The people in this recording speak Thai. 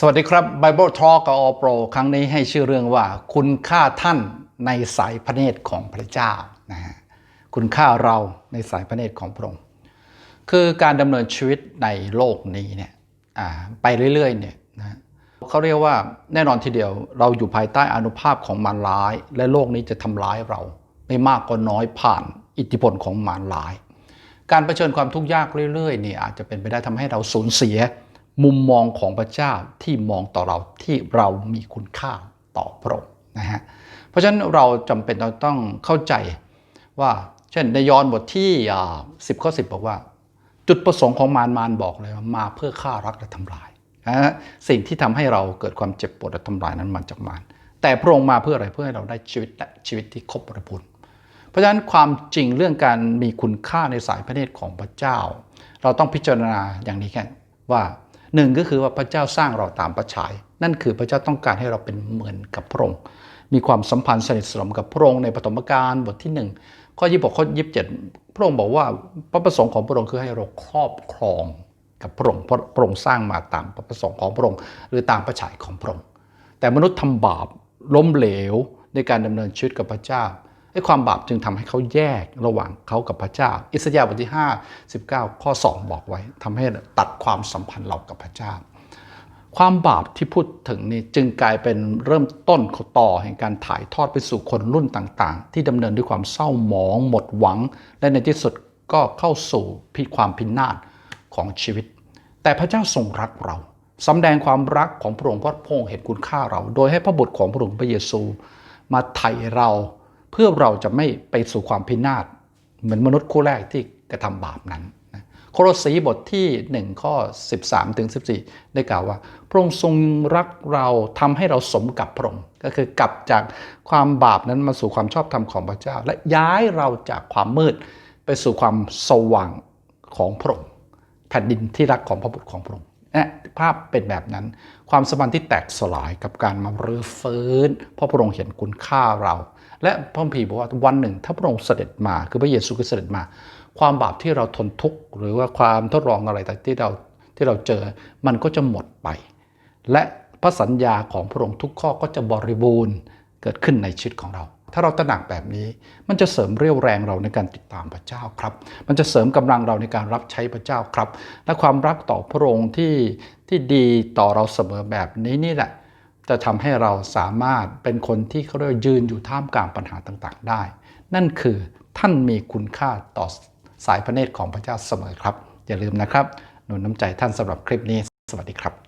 สวัสดีครับ Bible Talk กับ All Pro ครั้งนี้ให้ชื่อเรื่องว่า คุณค่าท่านในสายพระเนตรของพระเจ้านะฮะคุณค่าเราในสายพระเนตรของพระองค์คือการดำเนินชีวิตในโลกนี้เนี่ยอ่าไปเรื่อยๆเนี่ยนะเขาเรียกว่าแน่นอนทีเดียวเราอยู่ภายใต้อานุภาพของมารร้าย และโลกนี้จะทำร้ายเรา ไม่มากก็น้อยผ่านอิทธิพลของมารร้าย การเผชิญความทุกข์ยากเรื่อยๆเนี่ยอาจจะเป็นไปได้ทำให้เราสูญเสีย มุมมองของพระเจ้าที่มองต่อเราที่เรามีคุณค่าต่อพระองค์นะฮะเพราะฉะนั้นเราจำเป็นต้องเข้าใจว่าเช่นในยอห์นบทที่สิบข้อสิบบอกว่า จุดประสงค์ของมารมารบอกเลยว่ามาเพื่อฆ่ารักและทำลายนะฮะสิ่งที่ทำให้เราเกิดความเจ็บปวดและทำลายนั้นมาจากมารแต่พระองค์มาเพื่ออะไรเพื่อให้เราได้ชีวิตและชีวิตที่ครบบริบูรณ์เพราะฉะนั้นความจริงเรื่องการมีคุณค่าในสายพระเนตรของพระเจ้า เราต้องพิจารณาอย่างนี้แค่ว่า หนึ่งก็คือว่าพระเจ้าสร้างเราตามประฉาย นั่นคือพระเจ้าต้องการให้เราเป็นเหมือนกับพระองค์ มีความสัมพันธ์สนิทสนมกับพระองค์ในปฐมกาลบทที่หนึ่งข้อยี่บข้อยี่สิบเจ็ดพระองค์บอกว่าพระประสงค์ของพระองค์คือให้เราครอบครองกับพระองค์เพราะพระองค์สร้างมาตามพระประสงค์ของพระองค์หรือตามประฉายของพระองค์แต่มนุษย์ทำบาปล้มเหลวในการดำเนินชีวิตกับพระเจ้า ไอ้ความบาปจึงทำให้เขาแยกระหว่างเขากับพระเจ้า อิสยาห์บทที่ 5 19 ข้อ 2 บอกไว้ทำให้ตัดความสัมพันธ์เรากับพระเจ้า ความบาปที่พูดถึงนี่จึงกลายเป็นเริ่มต้นต่อแห่งการถ่ายทอดไปสู่คนรุ่นต่างๆ ที่ดำเนินด้วยความเศร้าหมอง หมดหวัง และในที่สุดก็เข้าสู่พิความพินาศของชีวิต แต่พระเจ้าทรงรักเราสำแดงความรักของพระองค์เพราะพระองค์เห็นคุณค่าเรา โดยให้พระบุตรของพระองค์พระเยซู มาไถ่เรา พื่อเราจะไม่ไปสู่ความพินาศเหมือนมนุษย์คู่แรกที่กระทำบาปนั้นโคโลสีบทที่ 1 ข้อ 13 ถึง 14 ได้กล่าวว่า พระองค์ทรงรักเราทำให้เราสมกับพระองค์ก็คือกลับจากความบาปนั้นมาสู่ความชอบธรรมของพระเจ้า และย้ายเราจากความมืดไปสู่ความสว่างของพระองค์แผ่นดินที่รักของพระบุตรของพระองค์นะภาพเป็นแบบนั้น ความสัมพันธ์ที่แตกสลายกับการมารื้อฟื้นเพราะพระองค์เห็นคุณค่าเรา และพระคัมภีบอกว่าวันหนึ่งถ้าพระองค์เสด็จมา คือพระเยซูคริสต์เสด็จมา ความบาปที่เราทนทุกข์หรือว่าความทดลองอะไรต่างที่เราที่เราเจอมันก็จะหมดไป และพระสัญญาของพระองค์ทุกข้อก็จะบริบูรณ์เกิดขึ้นในชีวิตของเรา ถ้าเราตระหนักแบบนี้ มันจะเสริมเรี่ยวแรงเราในการติดตามพระเจ้าครับ มันจะเสริมกำลังเราในการรับใช้พระเจ้าครับ และความรักต่อพระองค์ที่ที่ดีต่อเราเสมอแบบนี้นี่แหละ จะทำให้เราสามารถเป็นคนที่เขาเรียกยืนอยู่ท่ามกลางปัญหาต่างๆ ได้ นั่นคือท่านมีคุณค่าต่อสายพระเนตรของพระเจ้าเสมอครับ อย่าลืมนะครับ หนุนน้ำใจท่านสำหรับคลิปนี้ สวัสดีครับ